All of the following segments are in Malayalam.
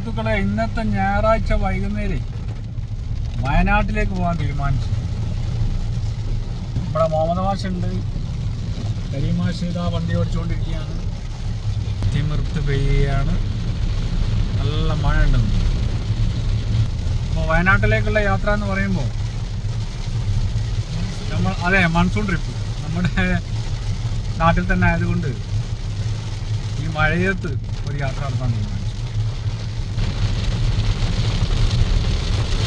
സുഹൃത്തുക്കളെ ഇന്നത്തെ ഞായറാഴ്ച വൈകുന്നേരം വയനാട്ടിലേക്ക് പോകാൻ തീരുമാനിച്ചു. ഇവിടെ മുഹമ്മദ് മാഷുണ്ട് കരീം മാഷ് വണ്ടി ഓടിച്ചുകൊണ്ടിരിക്കുകയാണ്. തിമിർത്ത് പെയ്യുകയാണ് നല്ല മഴ ഉണ്ടെന്ന്. അപ്പോൾ വയനാട്ടിലേക്കുള്ള യാത്ര എന്ന് പറയുമ്പോൾ നമ്മൾ അതെ മൺസൂൺ ട്രിപ്പ് നമ്മുടെ നാട്ടിൽ തന്നെ ആയതുകൊണ്ട് ഈ മഴയത്ത് ഒരു യാത്ര നടത്താൻ തീരുമാനിച്ചു.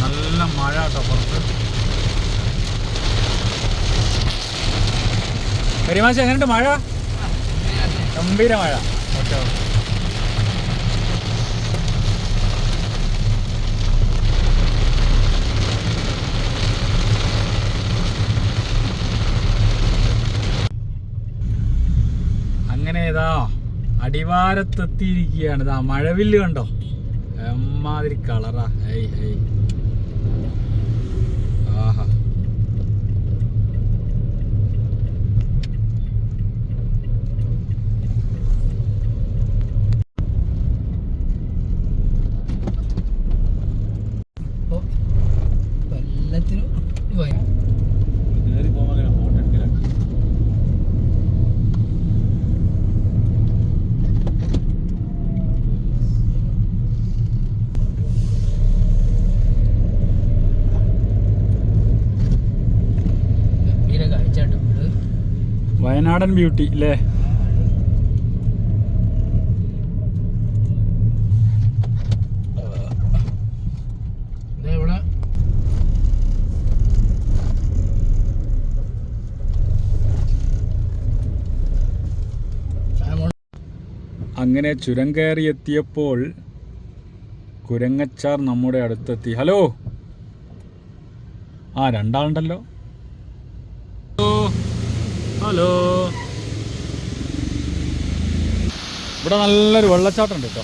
നല്ല മഴ കേട്ടോ പുറത്ത്. കരിമാശ എങ്ങനെയുണ്ട് മഴ? ഗംഭീര മഴ. Okay okay. അടിവാരത്തെത്തിയിരിക്കുകയാണ്. ഇതാ മഴവില്ല് കണ്ടോ? എമ്മാതിരി കളറാ ഹൈ ഹൈ ಆಹಾ വയനാടൻ ബ്യൂട്ടി അല്ലേ അങ്ങനെ ചുരം കയറി എത്തിയപ്പോൾ കുരങ്ങച്ചാർ നമ്മുടെ അടുത്തെത്തി. ഹലോ? ആ രണ്ടാളുണ്ടല്ലോ. ഹലോ. ഇവിടെ നല്ലൊരു വെള്ളച്ചാട്ടം ഉണ്ട് കേട്ടോ.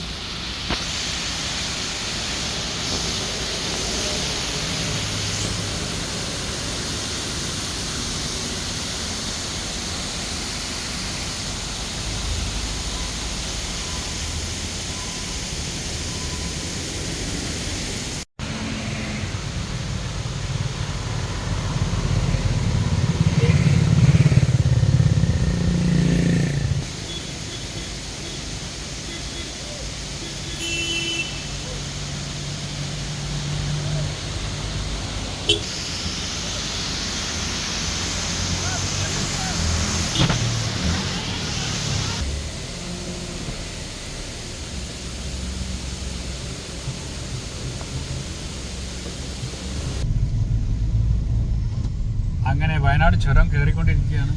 അങ്ങനെ വയനാട് ചുരം കയറിക്കൊണ്ടിരിക്കുകയാണ്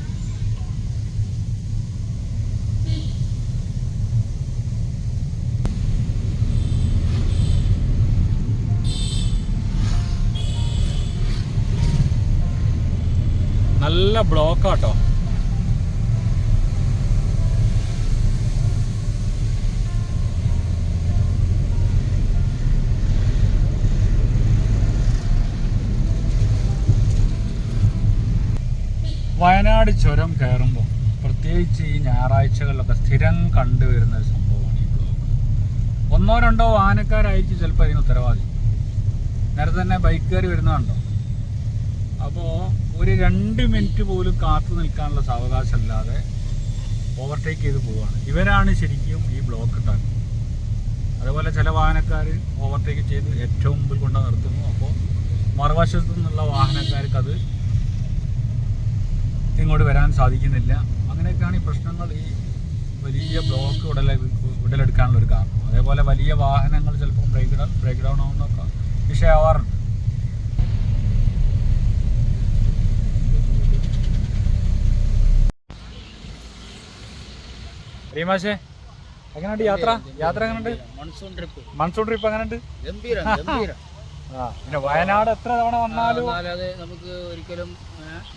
നല്ല ബ്ലോക്കാട്ടോ. വയനാട് ചുരം കയറുമ്പോൾ പ്രത്യേകിച്ച് ഈ ഞായറാഴ്ചകളിലൊക്കെ സ്ഥിരം കണ്ടുവരുന്ന ഒരു സംഭവമാണ് ഈ ബ്ലോക്ക് ഒന്നോ രണ്ടോ വാഹനക്കാരായിരിക്കും ചിലപ്പോൾ അതിന് ഉത്തരവാദി. നേരത്തെ തന്നെ ബൈക്കുകാർ വരുന്നതുണ്ടോ അപ്പോൾ ഒരു രണ്ട് മിനിറ്റ് പോലും കാത്തു നിൽക്കാനുള്ള സാവകാശമില്ലാതെ ഓവർടേക്ക് ചെയ്ത് പോവുകയാണ്. ഇവരാണ് ശരിക്കും ഈ ബ്ലോക്ക് ഉണ്ടാക്കുന്നത് അതുപോലെ ചില വാഹനക്കാർ ഓവർടേക്ക് ചെയ്ത് ഏറ്റവും മുമ്പിൽ കൊണ്ട് നിർത്തുന്നു. അപ്പോൾ മറുവശത്തു നിന്നുള്ള വാഹനക്കാർക്ക് അത് ഇങ്ങോട്ട് വരാൻ സാധിക്കുന്നില്ല. അങ്ങനെയൊക്കെയാണ് ഈ പ്രശ്നങ്ങൾ ഈ വലിയ ബ്ലോക്ക് ഉടലെ ഉടലെടുക്കാനുള്ള ഒരു കാരണം. അതേപോലെ വലിയ വാഹനങ്ങൾ ചിലപ്പോൾ ബ്രേക്ക് ഡൗൺ ബ്രേക്ക് ഡൗൺ ആവുന്നൊക്കെ വിഷയമാവാറുണ്ട്. റീമാഷേ എങ്ങനെയുണ്ട് യാത്ര? യാത്ര എങ്ങനെയുണ്ട്? Monsoon trip. മൺസൂൺ ട്രിപ്പ് എങ്ങനെയുണ്ട്? പിന്നെ വയനാട് എത്ര തവണ വന്നാലും നമുക്ക് ഒരിക്കലും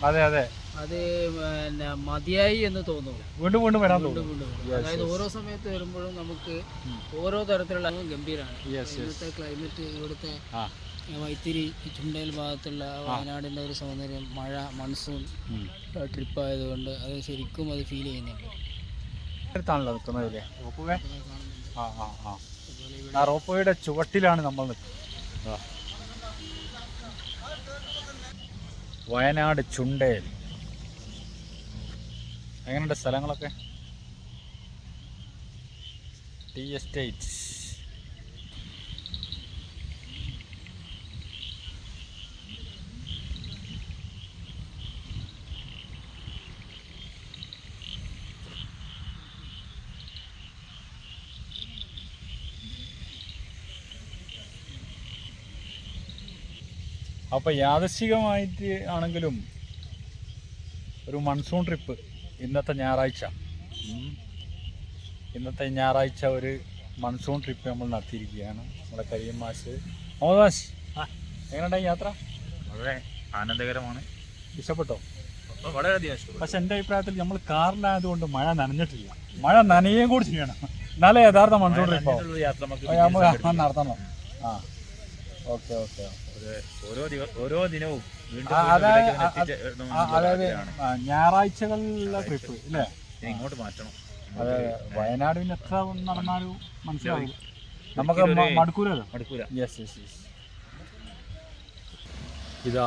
അതെ അതെ. അത് പിന്നെ മതിയായി എന്ന് തോന്നുന്നു. വീണ്ടും വീണ്ടും വരാൻ വീണ്ടും വീണ്ടും വരും. അതായത് ഓരോ സമയത്ത് വരുമ്പോഴും നമുക്ക് ഓരോ തരത്തിലുള്ള ഗംഭീരമാണ് ഇവിടുത്തെ ക്ലൈമറ്റ് ഇവിടുത്തെ ആ. വൈത്തിരി ചുണ്ടേൽ ഭാഗത്തുള്ള വയനാടിന്റെ ഒരു സൗന്ദര്യം മഴ മൺസൂൺ ഉം. ട്രിപ്പ് ആയതുകൊണ്ട് അത് ശരിക്കും അത് ഫീൽ ചെയ്യുന്നുണ്ട് അടുത്താണല്ലോ നിൽക്കുന്നതില്ലേ നോക്കുവേ ആ ആ ആ. ആ ചുവട്ടിലാണ് നമ്മൾ നിൽക്കുന്നത്. ആ. വയനാട് ചുണ്ടേൽ. എങ്ങനെയുണ്ട് സ്ഥലങ്ങളൊക്കെ? ടീ എസ്റ്റേറ്റ് അപ്പോൾ യാദശികമായിട്ട് ആണെങ്കിലും ഒരു മൺസൂൺ ട്രിപ്പ് ഇന്നത്തെ ഞായറാഴ്ച. ഇന്നത്തെ ഞായറാഴ്ച ഒരു മൺസൂൺ ട്രിപ്പ് നമ്മൾ നടത്തിയിരിക്കുകയാണ്. നമ്മുടെ കരിയം മാസ് മുഹമ്മദ് മാസ് എങ്ങനെയുണ്ടായി യാത്ര? വളരെ ആനന്ദകരമാണ്. ഇഷ്ടപ്പെട്ടോ? വളരെയധികം പക്ഷെ എന്റെ അഭിപ്രായത്തിൽ നമ്മൾ കാറിലായതുകൊണ്ട് മഴ നനഞ്ഞിട്ടില്ല. മഴ നനയുകയും കൂടി ചെയ്യണം. എന്നാലേ യഥാർത്ഥ മൺസൂൺ ട്രിപ്പ് യാത്ര നടത്തണം. ആ. ഓക്കെ ഓക്കെ ഓരോ ഓരോ ദിനവും വീണ്ടും ആ, അതായത് ഇവിടേക്ക് ആ, എത്തിച്ചേരണം ആ, എന്നുള്ള അതായത് ആഗ്രഹമാണ്. ആ, ഞായറാഴ്ചകളിലെ ട്രിപ്പ് ഇല്ലേ ഇങ്ങോട്ട് മാറ്റണം. അതെ വയനാട് പിന്നെ എത്ര നടന്നാലും മനസ്സിലാവും നമുക്ക് മടുക്കൂലല്ലോ? മടുക്കൂല. യെസ് യെസ് യെസ് ഇതാ.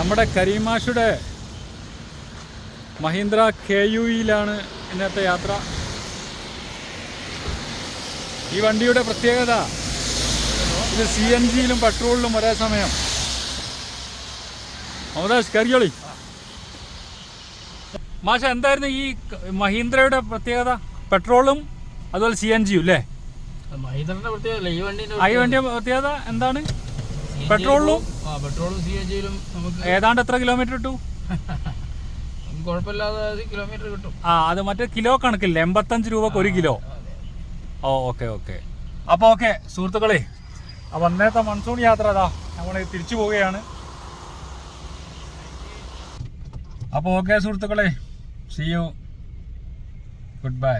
നമ്മുടെ കരീമാഷുടെ മഹീന്ദ്ര കെ യു ഇയിലാണ് ഇന്നത്തെ യാത്ര. ഈ വണ്ടിയുടെ പ്രത്യേകത ഇത് സി എൻ ജിയിലും പെട്രോളിലും ഒരേ സമയം. മമതാഷ് കരിയോളി മാഷ എന്തായിരുന്നു ഈ മഹീന്ദ്രയുടെ പ്രത്യേകത? പെട്രോളും അതുപോലെ സി എൻ ജിയും അല്ലേ? മഹീന്ദ്രയുടെ പ്രത്യേകത ഈ വണ്ടിയുടെ പ്രത്യേകത എന്താണ്? പെട്രോളിലും? പെട്രോളും സി എൻ ജിയിലും നമുക്ക് ഏതാണ്ട് എത്ര കിലോമീറ്റർ ഇട്ടു? നമുക്ക് കുഴപ്പമില്ലാതെ കിലോമീറ്റർ കിട്ടും. ആ അത് മറ്റേ കിലോ കണക്കില്ല? എൺപത്തഞ്ച് രൂപക്ക് ഒരു കിലോ. ഓ ഓക്കെ ഓക്കെ. അപ്പോൾ ഓക്കെ സുഹൃത്തുക്കളെ അപ്പോൾ അന്നേരത്തെ മൺസൂൺ യാത്ര അതാ നമ്മൾ തിരിച്ചു പോവുകയാണ്. അപ്പോൾ ഓക്കെ സുഹൃത്തുക്കളെ സി യു ഗുഡ് ബൈ